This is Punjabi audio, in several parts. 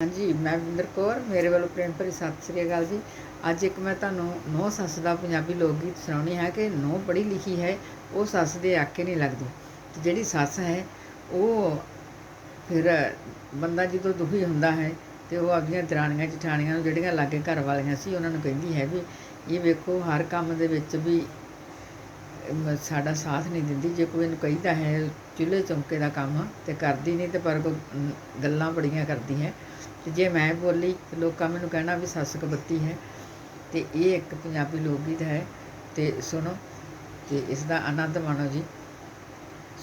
ਹਾਂਜੀ, ਮੈਂ ਵਿੰਦਰ ਕੌਰ, ਮੇਰੇ ਵੱਲੋਂ ਪ੍ਰੇਮ ਭਰੀ ਸਤਿ ਸ੍ਰੀ ਅਕਾਲ ਜੀ। ਅੱਜ ਇੱਕ ਮੈਂ ਤੁਹਾਨੂੰ ਨੌ ਸੱਸ ਦਾ ਪੰਜਾਬੀ ਲੋਕ ਗੀਤ ਸੁਣਾਉਣੀ ਹੈ ਕਿ ਨੌ ਪੜ੍ਹੀ ਲਿਖੀ ਹੈ, ਉਹ ਸੱਸ ਦੇ ਆਕੇ ਨਹੀਂ ਲੱਗਦੀ। ਤੇ ਜਿਹੜੀ ਸੱਸ ਹੈ, ਉਹ ਫਿਰ ਬੰਦਾ ਜਦੋਂ ਦੁਖੀ ਹੁੰਦਾ ਹੈ ਤੇ ਉਹ ਆਪਣੀਆਂ ਦਰਾਣੀਆਂ ਜਠਾਣੀਆਂ ਨੂੰ ਜਿਹੜੀਆਂ ਲਾਗੇ ਘਰ ਵਾਲੀਆਂ ਸੀ, ਉਹਨਾਂ ਨੂੰ ਕਹਿੰਦੀ ਹੈ ਵੀ, ਇਹ ਵੇਖੋ, ਹਰ ਕੰਮ ਦੇ ਵਿੱਚ ਵੀ ਸਾਡਾ ਸਾਥ ਨਹੀਂ ਦਿੰਦੀ। ਜੇ ਕੋਈ ਇਹਨੂੰ ਕਹਿੰਦਾ ਹੈ, ਚੁੱਲ੍ਹੇ ਚੌਂਕੇ ਦਾ ਕੰਮ ਤੇ ਕਰਦੀ ਨਹੀਂ ਤੇ ਪਰ ਕੋਈ ਗੱਲਾਂ ਬੜੀਆਂ ਕਰਦੀ ਹੈ ਤੇ ਜੇ ਮੈਂ ਬੋਲੀ ਤੇ ਲੋਕਾਂ ਮੈਨੂੰ ਕਹਿਣਾ ਵੀ ਸੱਸ ਕਬੱਤੀ ਹੈ ਤੇ ਇਹ ਇੱਕ ਪੰਜਾਬੀ ਲੋਕ ਗੀਤ ਹੈ ਤੇ ਸੁਣੋ ਤੇ ਇਸ ਦਾ ਆਨੰਦ ਮਾਣੋ ਜੀ।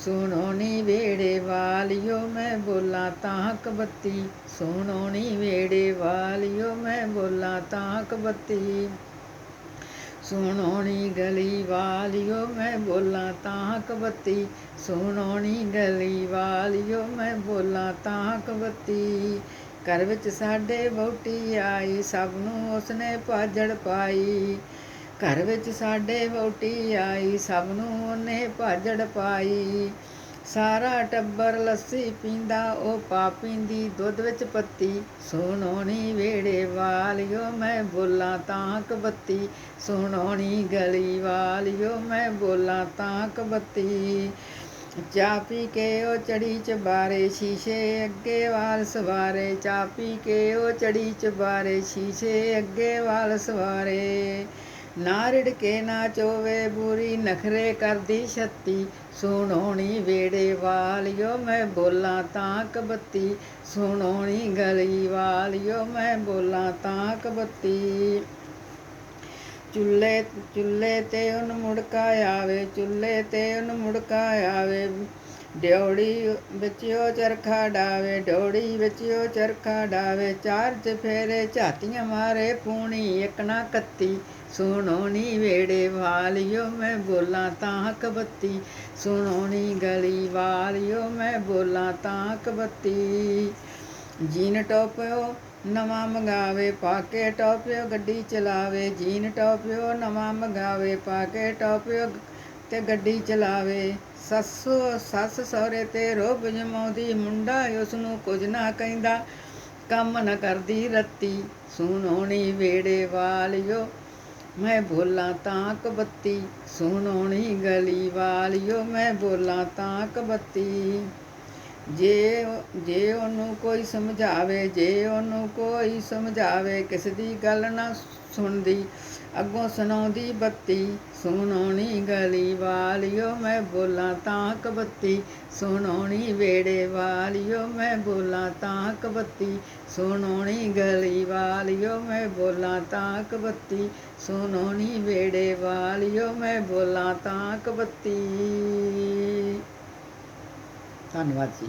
ਸੁਣੋ ਨੀ ਵੇੜੇ ਵਾਲਿਓ, ਮੈਂ ਬੋਲਾਂ ਤਾਂ ਕਬੱਤੀ। ਸੁਣੋ ਨੀ ਵੇੜੇ ਵਾਲਿਓ, ਮੈਂ ਬੋਲਾਂ ਤਾਂ ਕਬੱਤੀ। ਸੁਣੋ ਗਲੀ ਵਾਲਿਓ, ਮੈਂ ਬੋਲਾਂ ਤਾਂ ਕਬੱਤੀ। ਸੁਣੋ ਗਲੀ ਵਾਲਿਓ, ਮੈਂ ਬੋਲਾਂ ਤਾਂ ਕਬੱਤੀ। ਘਰ ਵਿੱਚ ਸਾਡੇ ਵਹੁਟੀ ਆਈ, ਸਭ ਨੂੰ ਉਸਨੇ ਭਾਜੜ ਪਾਈ। ਘਰ ਵਿੱਚ ਸਾਡੇ ਵਹੁਟੀ ਆਈ, ਸਭ ਨੂੰ ਉਹਨੇ ਭਾਜੜ ਪਾਈ। ਸਾਰਾ ਟੱਬਰ ਲੱਸੀ ਪੀਂਦਾ, ਉਹ ਪਾ ਪੀਂਦੀ, ਦੁੱਧ ਵਿੱਚ ਪੱਤੀ। ਸੁਣੋ ਨੀ ਵੇੜੇ ਵਾਲਿਓ, ਮੈਂ ਬੋਲਾਂ ਤਾਂ ਕਬੱਤੀ। ਸੁਣੋ ਗਲੀ ਵਾਲਿਓ, ਮੈਂ ਬੋਲਾਂ ਤਾਂ ਕਬੱਤੀ। ਚਾਹ ਪੀ ਕੇ ਉਹ ਚੜੀ ਚਬਾਰੇ ਸ਼ੀਸ਼ੇ, ਅੱਗੇ ਵਾਲ ਸਵਾਰੇ। ਚਾਹ ਪੀ ਕੇ ਉਹ ਚੜੀ ਚਬਾਰੇ ਸ਼ੀਸ਼ੇ, ਅੱਗੇ ਵਾਲ ਸਵਾਰੇ। ਨਾ ਰਿੜਕੇ ਨਾ ਚੋਵੇ, ਬੁਰੀ ਨਖਰੇ ਕਰਦੀ ਛੱਤੀ। ਸੁਣੋਣੀ ਵੇੜੇ ਵਾਲਿਓ, ਮੈਂ ਬੋਲਾਂ ਤਾਂ ਕਬੱਤੀ। ਸੁਣੋਣੀ ਗਲੀ ਵਾਲਿਓ, ਮੈਂ ਬੋਲਾਂ ਤਾਂ ਕਬੱਤੀ। ਚੁੱਲ੍ਹੇ ਚੁੱਲ੍ਹੇ ਤੇ ਉਹਨ ਮੁੜਕਾ ਆਵੇ, ਚੁੱਲ੍ਹੇ ਤੇ ਉਹਨ ਮੁੜਕਾ ਆਵੇ। ਡਿਉੜੀ ਵਿੱਚ ਉਹ ਚਰਖਾ ਡਾਵੇ ਡਿਉੜੀ ਵਿੱਚ ਉਹ ਚਰਖਾ ਡਾਵੇ। ਚਾਰ ਚਫੇਰੇ ਝਾਤੀਆਂ ਮਾਰੇ ਪੂਣੀ, ਇੱਕ ਨਾ ਕੱਤੀ। ਸੁਣੋ ਨੀ ਵੇੜੇ ਵਾਲਿਓ, ਮੈਂ ਬੋਲਾਂ ਤਾਂ ਕਬੱਤੀ ਸੁਣੋ ਨੀ ਗਲੀ ਵਾਲਿਓ, ਮੈਂ ਬੋਲਾਂ ਤਾਂ ਕਬੱਤੀ ਜੀਨ ਟੋਪਿਓ ਨਵਾਂ ਮੰਗਾਵੇ, ਪਾ ਕੇ ਟੋਪਿਓ, ਗੱਡੀ ਚਲਾਵੇ, ਜੀਨ ਟੋਪਿਓ, ਨਵਾਂ ਮੰਗਾਵੇ, ਪਾ ਕੇ ਟੋਪਿਓ ਤੇ ਗੱਡੀ ਚਲਾਵੇ। ਸੱਸ ਸੱਸ ਸਹੁਰੇ ਤੇ ਰੋਬ ਜਮਾਉਂਦੀ, ਮੁੰਡਾ ਉਸ ਨੂੰ ਕੁਝ ਨਾ ਕਹਿੰਦਾ, ਕੰਮ ਨਾ ਕਰਦੀ ਰੱਤੀ। ਸੁਣੋਣੀ ਵੇੜੇ ਵਾਲਿਓ, ਮੈਂ ਬੋਲਾਂ ਤਾਂ ਕਬੱਤੀ। ਸੁਣੋਣੀ ਗਲੀ ਵਾਲਿਓ, ਮੈਂ ਬੋਲਾਂ ਤਾਂ ਕਬੱਤੀ। ਜੇ ਜੇ ਉਹਨੂੰ ਕੋਈ ਸਮਝਾਵੇ, ਜੇ ਉਹਨੂੰ ਕੋਈ ਸਮਝਾਵੇ, ਕਿਸ ਦੀ ਗੱਲ ਨਾ ਸੁਣਦੀ, ਅੱਗੋਂ ਸੁਣਾਉਂਦੀ ਬੱਤੀ, ਸੁਣਾਉਣੀ ਗਲੀ ਵਾਲਿਓ ਮੈਂ ਬੋਲਾਂ ਤਾਂ ਕਬੱਤੀ, ਸੁਣਾਉਣੀ ਵੇੜੇ ਵਾਲਿਓ ਮੈਂ ਬੋਲਾਂ ਤਾਂ ਕਬੱਤੀ ਸੁਣੋਣੀ ਗਲੀ ਵਾਲਿਓ ਮੈਂ ਬੋਲਾਂ ਤਾਂ ਕਬੱਤੀ ਸੁਣੋਣੀ ਵੇੜੇ ਵਾਲਿਓ ਮੈਂ ਬੋਲਾਂ ਤਾਂ ਕਬੱਤੀ। ਧੰਨਵਾਦ ਜੀ